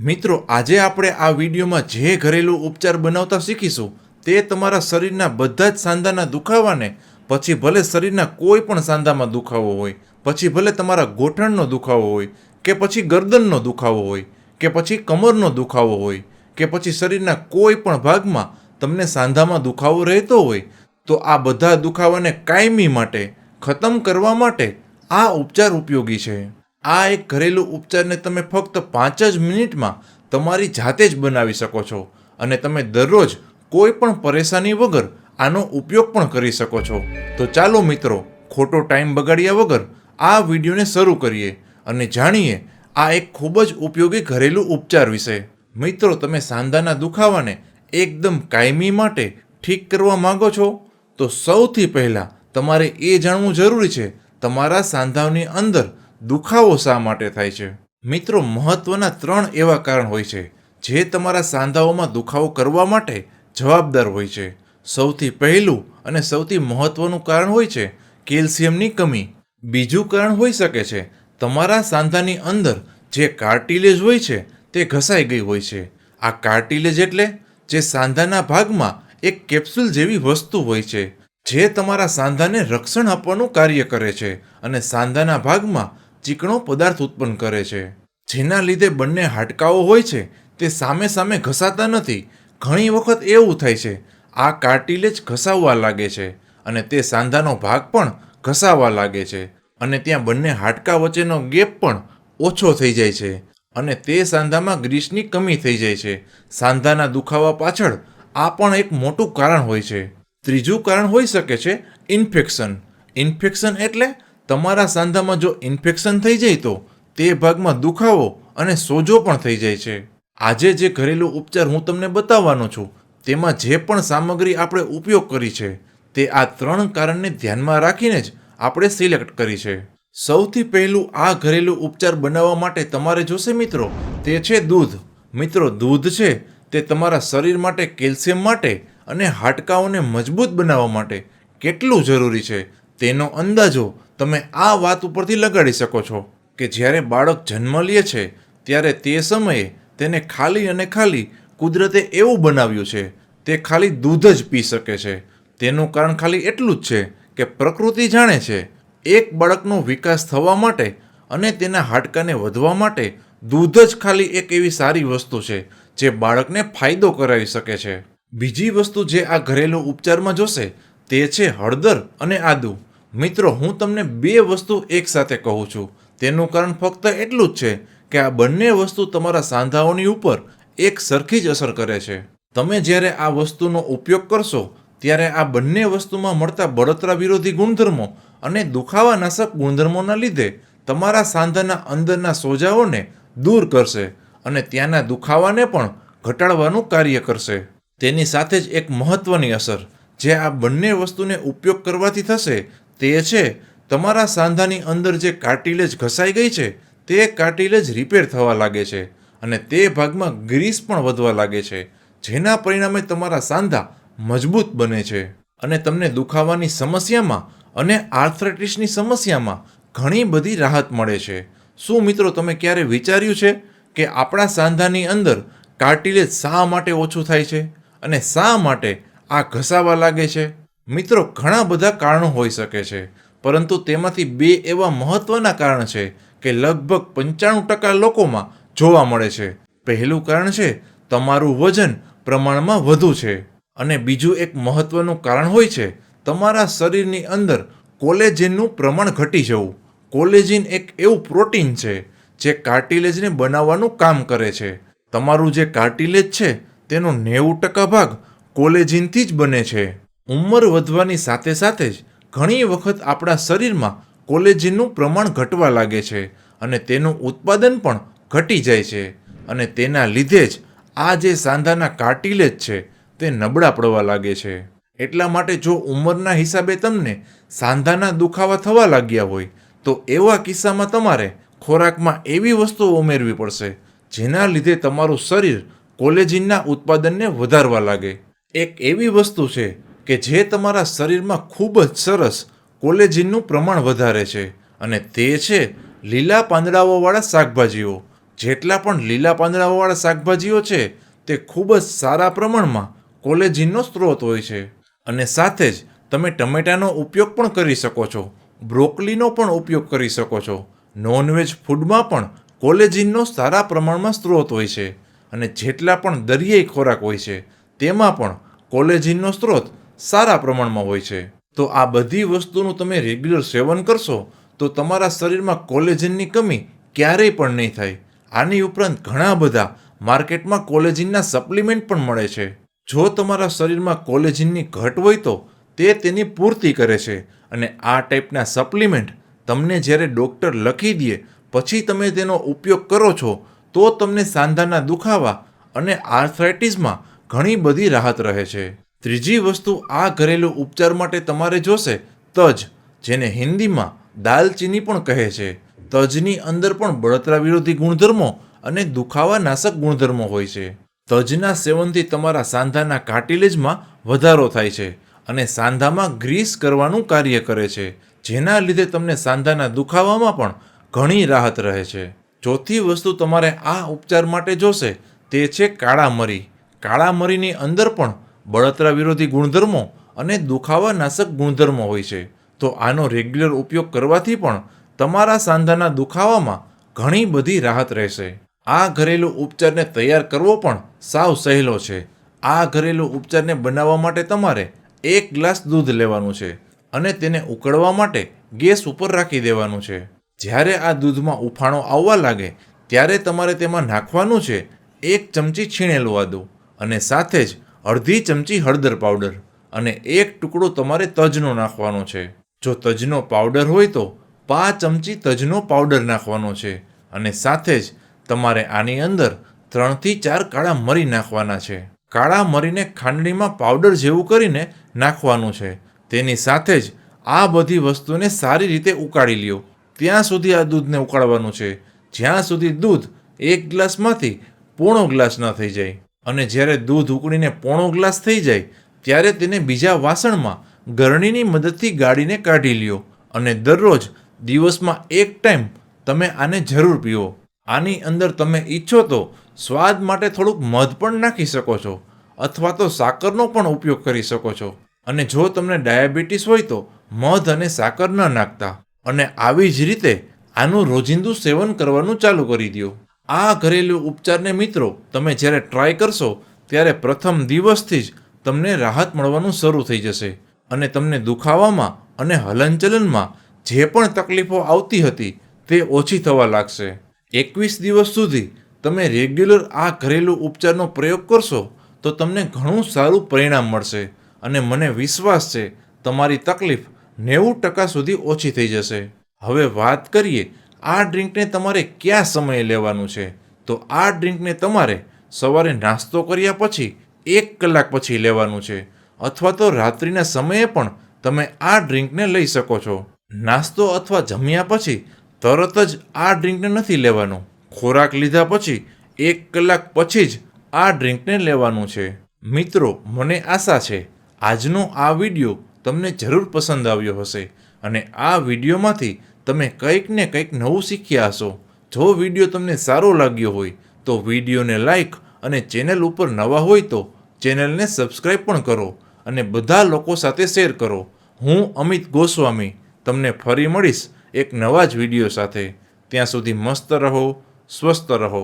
મિત્રો, આજે આપણે આ વિડીયોમાં જે ઘરેલું ઉપચાર બનાવતા શીખીશું, તે તમારા શરીરના બધા જ સાંધાના દુખાવાને, પછી ભલે શરીરના કોઈ પણ સાંધામાં દુખાવો હોય, પછી ભલે તમારા ગોઠણનો દુખાવો હોય, કે પછી ગરદનનો દુખાવો હોય, કે પછી કમરનો દુખાવો હોય, કે પછી શરીરના કોઈ પણ ભાગમાં તમને સાંધામાં દુખાવો રહેતો હોય, તો આ બધા દુખાવાને કાયમી માટે, ખતમ કરવા માટે આ ઉપચાર ઉપયોગી છે. આ એક ઘરેલું ઉપચારને તમે ફક્ત પાંચ જ મિનિટમાં તમારી જાતે જ બનાવી શકો છો અને તમે દરરોજ કોઈ પણ પરેશાની વગર આનો ઉપયોગ પણ કરી શકો છો. તો ચાલો મિત્રો, ખોટો ટાઈમ બગાડ્યા વગર આ વિડીયોને શરૂ કરીએ અને જાણીએ આ એક ખૂબ જ ઉપયોગી ઘરેલું ઉપચાર વિશે. મિત્રો, તમે સાંધાના દુખાવાને એકદમ કાયમી માટે ઠીક કરવા માંગો છો? તો સૌથી પહેલાં તમારે એ જાણવું જરૂરી છે, તમારા સાંધાની અંદર દુખાવો શા માટે થાય છે? મિત્રો, મહત્વના ત્રણ એવા કારણ હોય છે, જે તમારા સાંધાઓમાં દુખાવો કરવા માટે જવાબદાર હોય છે. સૌથી પહેલું અને સૌથી મહત્વનું કારણ હોય છે, કેલ્શિયમની કમી. બીજું કારણ હોઈ શકે છે, તમારા સાંધાની અંદર જે કાર્ટિલેજ હોય છે, તે ઘસાઈ ગઈ હોય છે. આ કાર્ટિલેજ એટલે જે સાંધાના ભાગમાં એક કેપ્સ્યુલ જેવી વસ્તુ હોય છે, જે તમારા સાંધાને રક્ષણ આપવાનું કાર્ય કરે છે અને સાંધાના ભાગમાં ચીકણો પદાર્થ ઉત્પન્ન કરે છે. જેના લીધે બંને હાડકાઓ હોય છે, તે સામે સામે ઘસાતા નથી. ઘણી વખત એવું થાય છે, આ કાર્ટિલેજ ઘસાવવા લાગે છે અને તે સાંધાનો ભાગ પણ ઘસાવા લાગે છે અને ત્યાં બંને હાડકા વચ્ચેનો ગેપ પણ ઓછો થઈ જાય છે અને તે સાંધામાં ગ્રીસની કમી થઈ જાય છે. સાંધાના દુખાવા પાછળ આ પણ એક મોટું કારણ હોય છે. ત્રીજું કારણ હોઈ શકે છે ઇન્ફેક્શન. ઇન્ફેક્શન એટલે તમારા સાંધામાં જો ઇન્ફેક્શન થઈ જાય તો તે ભાગમાં દુખાવો અને સોજો પણ થઈ જાય છે. આજે જે ઘરેલું ઉપચાર હું તમને બતાવવાનો છું, તેમાં જે પણ સામગ્રી આપણે ઉપયોગ કરી છે, તે આ ત્રણ કારણને ધ્યાનમાં રાખીને જ આપણે સિલેક્ટ કરી છે. સૌથી પહેલું આ ઘરેલું ઉપચાર બનાવવા માટે તમારે જોશે મિત્રો, તે છે દૂધ. મિત્રો, દૂધ છે તે તમારા શરીર માટે કેલ્શિયમ માટે અને હાડકાઓને મજબૂત બનાવવા માટે કેટલું જરૂરી છે, તેનો અંદાજો તમે આ વાત ઉપરથી લગાડી શકો છો કે જ્યારે બાળક જન્મ લે છે, ત્યારે તે સમયે તેને ખાલી અને ખાલી કુદરતે એવું બનાવ્યું છે, તે ખાલી દૂધ જ પી શકે છે. તેનું કારણ ખાલી એટલું જ છે કે પ્રકૃતિ જાણે છે, એક બાળકનો વિકાસ થવા માટે અને તેના હાડકાને વધવા માટે દૂધ જ ખાલી એક એવી સારી વસ્તુ છે, જે બાળકને ફાયદો કરાવી શકે છે. બીજી વસ્તુ જે આ ઘરેલું ઉપચારમાં જોશે, તે છે હળદર અને આદુ. મિત્રો, હું તમને બે વસ્તુ એકસાથે કહું છું. તેનું કારણ ફક્ત એટલું જ છે કે આ બંને વસ્તુ તમારા સાંધાઓની ઉપર એક સરખી જ અસર કરે છે. તમે જ્યારે આ વસ્તુનો ઉપયોગ કરશો, ત્યારે આ બંને વસ્તુમાં મળતા બળતરા વિરોધી ગુણધર્મો અને દુખાવાનાશક ગુણધર્મોના લીધે તમારા સાંધાના અંદરના સોજાઓને દૂર કરશે અને ત્યાંના દુખાવાને પણ ઘટાડવાનું કાર્ય કરશે. તેની સાથે જ એક મહત્વની અસર, જે આ બંને વસ્તુને ઉપયોગ કરવાથી થશે તે છે, તમારા સાંધાની અંદર જે કાર્ટિલેજ ઘસાઈ ગઈ છે, તે કાર્ટિલેજ રિપેર થવા લાગે છે અને તે ભાગમાં ગ્રીસ પણ વધવા લાગે છે, જેના પરિણામે તમારા સાંધા મજબૂત બને છે અને તમને દુખાવાની સમસ્યામાં અને આર્થરાઇટિસની સમસ્યામાં ઘણી બધી રાહત મળે છે. શું મિત્રો તમે ક્યારે વિચાર્યું છે કે આપણા સાંધાની અંદર કાર્ટિલેજ શા માટે ઓછું થાય છે અને શા માટે આ ઘસાવા લાગે છે? મિત્રો, ઘણા બધા કારણો હોઈ શકે છે, પરંતુ તેમાંથી બે એવા મહત્વના કારણ છે કે લગભગ પંચાણું ટકા લોકોમાં જોવા મળે છે. પહેલું કારણ છે, તમારું વજન પ્રમાણમાં વધુ છે. અને બીજું એક મહત્વનું કારણ હોય છે, તમારા શરીરની અંદર કોલેજિનનું પ્રમાણ ઘટી જવું. કોલેજિન એક એવું પ્રોટીન છે, જે કાર્ટિલેજને બનાવવાનું કામ કરે છે. તમારું જે કાર્ટિલેજ છે, તેનો નેવું ટકા ભાગ કોલેજિનથી જ બને છે. ઉંમર વધવાની સાથે સાથે જ ઘણી વખત આપણા શરીરમાં કોલેજીનનું પ્રમાણ ઘટવા લાગે છે અને તેનું ઉત્પાદન પણ ઘટી જાય છે અને તેના લીધે જ આ જે સાંધાના કાર્ટિલેજ છે તે નબળા પડવા લાગે છે. એટલા માટે જો ઉંમરના હિસાબે તમને સાંધાના દુખાવા થવા લાગ્યા હોય, તો એવા કિસ્સામાં તમારે ખોરાકમાં એવી વસ્તુઓ ઉમેરવી પડશે, જેના લીધે તમારું શરીર કોલેજિનના ઉત્પાદનને વધારવા લાગે. એક એવી વસ્તુ છે કે જે તમારા શરીરમાં ખૂબ જ સરસ કોલેજિનનું પ્રમાણ વધારે છે અને તે છે લીલા પાંદડાઓવાળા શાકભાજીઓ. જેટલા પણ લીલા પાંદડાઓવાળા શાકભાજીઓ છે, તે ખૂબ જ સારા પ્રમાણમાં કોલેજિનનો સ્ત્રોત હોય છે. અને સાથે જ તમે ટમેટાનો ઉપયોગ પણ કરી શકો છો, બ્રોકલીનો પણ ઉપયોગ કરી શકો છો. નોનવેજ ફૂડમાં પણ કોલેજિનનો સારા પ્રમાણમાં સ્ત્રોત હોય છે. અને જેટલા પણ દરિયાઈ ખોરાક હોય છે, તેમાં પણ કોલેજિનનો સ્ત્રોત સારા પ્રમાણમાં હોય છે. તો આ બધી વસ્તુનું તમે રેગ્યુલર સેવન કરશો, તો તમારા શરીરમાં કોલેજિનની કમી ક્યારેય પણ નહીં થાય. આની ઉપરાંત ઘણા બધા માર્કેટમાં કોલેજિનના સપ્લિમેન્ટ પણ મળે છે. જો તમારા શરીરમાં કોલેજિનની ઘટ હોય તો તે તેની પૂર્તિ કરે છે અને આ ટાઈપના સપ્લિમેન્ટ તમને જ્યારે ડૉક્ટર લખી દે, પછી તમે તેનો ઉપયોગ કરો છો, તો તમને સાંધાના દુખાવા અને આર્થરાઇટિસમાં ઘણી બધી રાહત રહે છે. ત્રીજી વસ્તુ આ ઘરેલું ઉપચાર માટે તમારે જોશે, તજ, જેને હિન્દીમાં દાલચીની પણ કહે છે. તજની અંદર પણ બળતરા વિરોધી ગુણધર્મો અને દુખાવા નાશક ગુણધર્મો હોય છે. તજના સેવનથી તમારા સાંધાના કાર્ટિલેજમાં વધારો થાય છે અને સાંધામાં ગ્રીસ કરવાનું કાર્ય કરે છે, જેના લીધે તમને સાંધાના દુખાવામાં પણ ઘણી રાહત રહે છે. ચોથી વસ્તુ તમારે આ ઉપચાર માટે જોશે, તે છે કાળા મરી કાળા મરીની અંદર પણ બળતરા વિરોધી ગુણધર્મો અને દુખાવા નાશક ગુણધર્મો હોય છે. તો આનો રેગ્યુલર ઉપયોગ કરવાથી પણ તમારા સાંધાના દુખાવામાં ઘણી બધી રાહત રહેશે. આ ઘરેલું ઉપચારને તૈયાર કરવો પણ સાવ સહેલો છે. આ ઘરેલું ઉપચારને બનાવવા માટે તમારે એક ગ્લાસ દૂધ લેવાનું છે અને તેને ઉકળવા માટે ગેસ ઉપર રાખી દેવાનું છે. જ્યારે આ દૂધમાં ઉફાણો આવવા લાગે, ત્યારે તમારે તેમાં નાખવાનું છે એક ચમચી છીણેલું આદું અને સાથે જ અડધી ચમચી હળદર પાવડર અને એક ટુકડો તમારે તજનો નાખવાનો છે. જો તજનો પાવડર હોય તો પાંચ ચમચી તજનો પાવડર નાખવાનો છે અને સાથે જ તમારે આની અંદર ત્રણથી ચાર કાળા મરી નાખવાના છે. કાળા મરીને ખાંડણીમાં પાવડર જેવું કરીને નાખવાનું છે. તેની સાથે જ આ બધી વસ્તુને સારી રીતે ઉકાળી લ્યો. ત્યાં સુધી આ દૂધને ઉકાળવાનું છે. જ્યાં સુધી દૂધ એક ગ્લાસમાંથી પોણો ગ્લાસ ન થઈ જાય. અને જ્યારે દૂધ ઉકળીને પોણો ગ્લાસ થઈ જાય, ત્યારે તેને બીજા વાસણમાં ગરણીની મદદથી ગાળીને કાઢી લ્યો અને દરરોજ દિવસમાં એક ટાઈમ તમે આને જરૂર પીવો. આની અંદર તમે ઈચ્છો તો સ્વાદ માટે થોડુંક મધ પણ નાખી શકો છો અથવા તો સાકરનો પણ ઉપયોગ કરી શકો છો. અને જો તમને ડાયાબિટીસ હોય તો મધ અને સાકર ન નાખતા. અને આવી જ રીતે આનું રોજિંદુ સેવન કરવાનું ચાલુ કરી દો આ ઘરેલું ઉપચારને મિત્રો, તમે જ્યારે ટ્રાય કરશો, ત્યારે પ્રથમ દિવસથી જ તમને રાહત મળવાનું શરૂ થઈ જશે. અને તમને દુખાવામાં અને હલનચલનમાં જે પણ તકલીફો આવતી હતી, તે ઓછી થવા લાગશે. એકવીસ દિવસ સુધી તમે રેગ્યુલર આ ઘરેલું ઉપચારનો પ્રયોગ કરશો, તો તમને ઘણું સારું પરિણામ મળશે. અને મને વિશ્વાસ છે, તમારી તકલીફ નેવું ટકા સુધી ઓછી થઈ જશે. હવે વાત કરીએ આ ડ્રિંકને તમારે કયા સમયે લેવાનું છે? તો આ ડ્રિંકને તમારે સવારે નાસ્તો કર્યા પછી એક કલાક પછી લેવાનું છે. અથવા તો રાત્રિના સમયે પણ તમે આ ડ્રિંકને લઈ શકો છો. નાસ્તો અથવા જમ્યા પછી તરત જ આ ડ્રિંકને નથી લેવાનું. ખોરાક લીધા પછી એક કલાક પછી જ આ ડ્રિંકને લેવાનું છે. મિત્રો, મને આશા છે આજનો આ વીડિયો તમને જરૂર પસંદ આવ્યો હશે. અને આ વિડીયોમાંથી તમે કંઈક ને કંઈક નવું શીખ્યા હશો. જો વીડિયો તમને સારો લાગ્યો હોય, તો વિડીયોને લાઈક અને ચેનલ ઉપર નવા હોય તો ચેનલને સબસ્ક્રાઈબ પણ કરો અને બધા લોકો સાથે શેર કરો. હું અમિત ગોસ્વામી, તમને ફરી મળીશ એક નવા જ વીડિયો સાથે. ત્યાં સુધી મસ્ત રહો, સ્વસ્થ રહો.